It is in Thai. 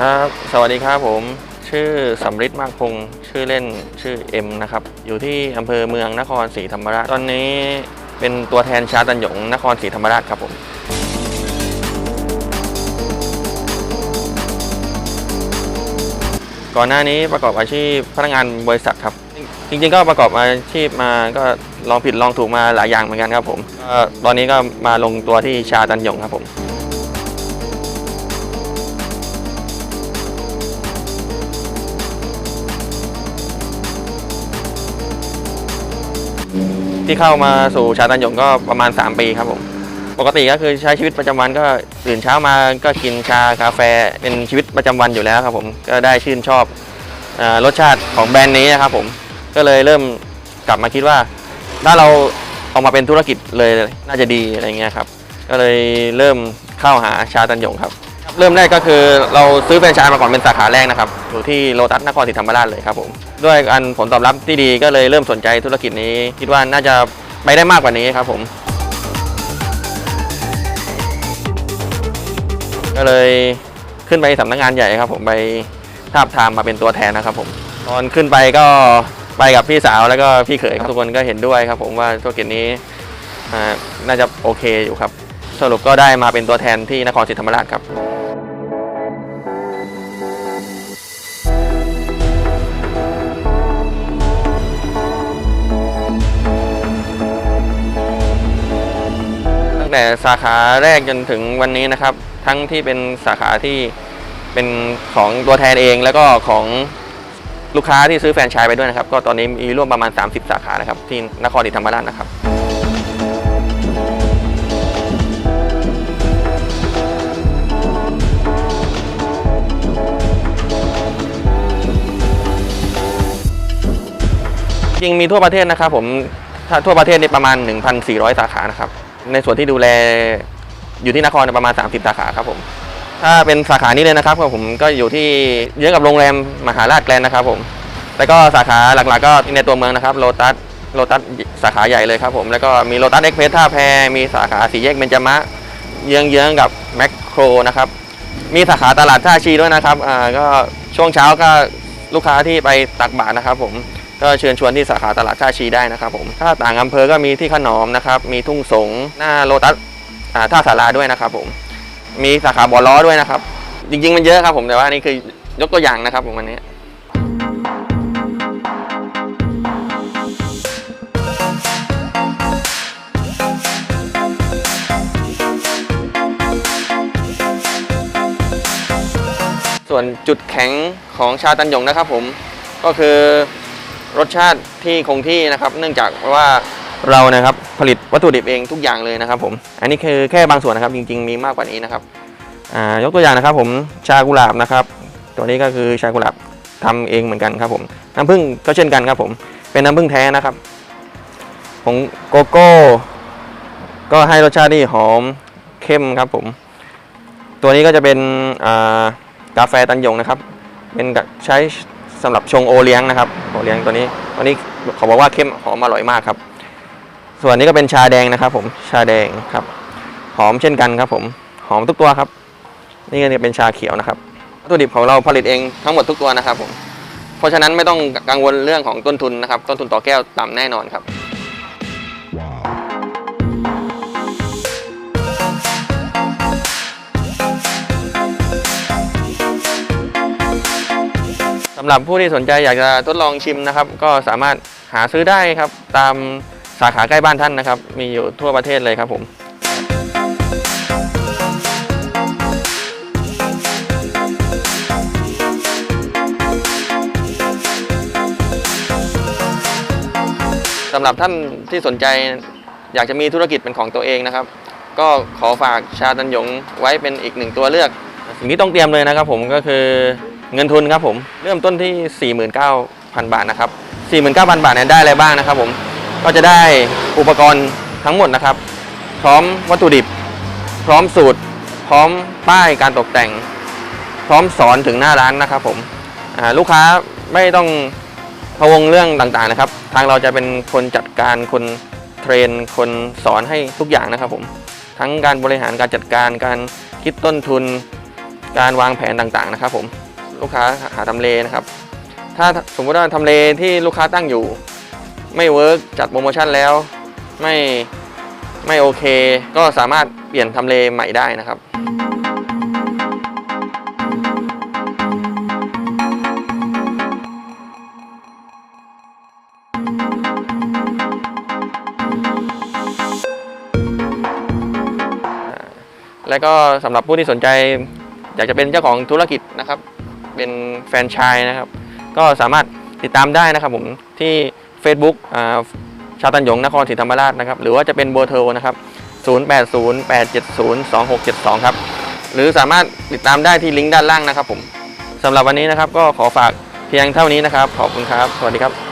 ครับ สวัสดีครับผม ชื่อสำริดมากพงศ์ชื่อเล่นชื่อเอ็มนะครับ อยู่ที่อำเภอเมืองนครศรีธรรมราช ตอนนี้เป็นตัวแทนชาตันหยงนครศรีธรรมราชครับผมก่อนหน้านี้ประกอบอาชีพพนักงานบริษัทครับ จริงๆก็ประกอบอาชีพมาก็ลองผิดลองถูกมาหลายอย่างเหมือนกันครับผมตอนนี้ก็มาลงตัวที่ชาตันหยงครับผม ที่เข้ามาสู่ชาตันหยงก็ประมาณ 3 ปีครับผม ปกติก็คือใช้ชีวิตประจำวันก็ตื่นเช้ามาก็กินชากาแฟเป็นชีวิตประจำวันอยู่แล้วครับผมก็ได้ชื่นชอบอรสชาติของแบรนด์นี้นะครับผมก็เลยเริ่มกลับมาคิดว่า ถ้าเราเอามาเป็นธุรกิจเลยน่าจะดีอะไรเงี้ยครับ ก็เลยเริ่มเข้าหาชาตันหยงครับ เริ่มแรกก็คือเราซื้อแฟรนไชส์มาก่อนเป็นสาขาแรกนะครับอยู่ที่โลตัสนครศรีธรรมราชเลยครับผมด้วยอันผลตอบรับที่ดีก็เลยเริ่มสนใจธุรกิจนี้ คิดว่าน่าจะไปได้มากกว่านี้ครับผมก็เลยขึ้นไปสำนักงานใหญ่ครับ ผมไปทาบทามมาเป็นตัวแทนนะครับผมตอนขึ้นไปก็ไปกับพี่สาวแล้วก็พี่เขยครับทุกคนก็เห็นด้วยครับ ผมว่าธุรกิจนี้น่าจะโอเคอยู่ครับ สรุปก็ได้มาเป็นตัวแทนที่นครศรีธรรมราชครับ แต่สาขาแรกจนถึงวันนี้นะครับ ทั้งที่เป็นสาขาที่เป็นของตัวแทนเอง แล้วก็ของลูกค้าที่ซื้อแฟรนไชส์ไปด้วยนะครับ ก็ตอนนี้มีร่วมประมาณ 30 สาขานะครับ ที่นครศรีธรรมราชนะครับจริงมีทั่วประเทศนะครับผมถ้าทั่วประเทศนี่ประมาณ 1,400 สาขานะครับ ในส่วนที่ดูแลอยู่ที่นครประมาณ 30 สาขาครับผม ถ้าเป็นสาขานี้เลยนะครับผมก็อยู่ที่เยื้องกับโรงแรมมหาราชแกรนนะครับผมแล้วก็สาขาหลักๆ ก็ในตัวเมืองนะครับโลตัสโลตัสสาขาใหญ่เลยครับผมแล้วก็มีโลตัสเอ็กเพรสท่าแพมีสาขาสีแยกเบญจมะเยื้องเยื้องๆกับแมคโครนะครับมีสาขาตลาดท่าชีด้วยนะครับอ่าก็ช่วงเช้าก็ลูกค้าที่ไปตักบาตรนะครับผม ก็เชิญชวนที่สาขาตลาดท่าชีได้นะครับผมถ้าต่างอำเภอก็มีที่ขนอมนะครับ มีทุ่งสง หน้าโลตัสท่าสาราด้วยนะครับผมมีสาขาบ่อล้อด้วยนะครับ จริง ๆ มันเยอะครับผมแต่ว่านี่คือยกตัวอย่างนะครับผมวันนี้ส่วนจุดแข็งของชาตันยงนะครับผมก็คือ รสชาติที่คงที่นะครับ เนื่องจากว่าเรานะครับผลิตวัตถุดิบเองทุกอย่างเลยนะครับผม อันนี้คือแค่บางส่วนนะครับจริงๆมีมากกว่านี้นะครับอ่ายกตัวอย่างนะครับ ผมชากุหลาบนะครับ ตัวนี้ก็คือชากุหลาบทำเองเหมือนกันครับผมน้ำผึ้งก็เช่นกันครับผมเป็นน้ำผึ้งแท้นะครับผงโกโก้ก็ให้รสชาติที่หอมเข้มครับผม ตัวนี้ก็จะเป็นกาแฟตันยงนะครับ เป็นใช้ สำหรับชงโอเลี้ยงนะครับโอเลี้ยงตัวนี้ตัวนี้เขาบอกว่าเข้มหอมอร่อยมากครับ ส่วนนี้ก็เป็นชาแดงนะครับ ผมชาแดงครับ หอมเช่นกันครับ ผมหอมทุกตัวครับ นี่ก็จะเป็นชาเขียวนะครับวัตถุดิบของเราผลิตเองทั้งหมดทุกตัวนะครับผมเพราะฉะนั้นไม่ต้องกังวลเรื่องของต้นทุนนะครับ ต้นทุนต่อแก้วต่ำแน่นอนครับำหรับผู้ที่สนใจอยากจะทดลองชิมนะครับ ก็สามารถหาซื้อได้ครับ ตามสาขาใกล้บ้านท่านนะครับ มีอยู่ทั่วประเทศเลยครับผมสำหรับท่านที่สนใจอยากจะมีธุรกิจเป็นของตัวเองนะครับ ก็ขอฝากชาตันหยงไว้เป็นอีกหนึ่งตัวเลือก สิ่งที่ต้องเตรียมเลยนะครับผมก็คือ เงินทุนครับผมเริ่มต้นที่ 49,000 บาทนะครับ 49,000 บาทเนี่ยได้อะไรบ้างนะครับผมก็จะได้อุปกรณ์ทั้งหมดนะครับ พร้อมวัตถุดิบ พร้อมสูตร พร้อมป้ายการตกแต่ง พร้อมสอนถึงหน้าร้านนะครับผมลูกค้าไม่ต้องพะวงเรื่องต่างๆนะครับ ทางเราจะเป็นคนจัดการคนเทรนคนสอนให้ทุกอย่างนะครับผมทั้งการบริหารการจัดการการคิดต้นทุน การวางแผนต่างๆนะครับผม ลูกค้าหาทำเลนะครับ ถ้าสมมติว่าทำเลที่ลูกค้าตั้งอยู่ ไม่เวิร์กจัดโปรโมชั่นแล้ว ไม่ไม่โอเค ก็สามารถเปลี่ยนทำเลใหม่ได้นะครับและก็สำหรับผู้ที่สนใจอยากจะเป็นเจ้าของธุรกิจนะครับ เป็นแฟนชายนะครับ ก็สามารถติดตามได้นะครับผมที่ Facebook าชาวตันหยงนครศรีธรรมราชนะครับ หรือว่าจะเป็นเบอร์โทรนะครับ 0808702672 ครับ หรือสามารถติดตามได้ที่ลิงก์ด้านล่างนะครับผมสำหรับวันนี้นะครับก็ขอฝากเพียงเท่านี้นะครับ ขอบคุณครับ สวัสดีครับ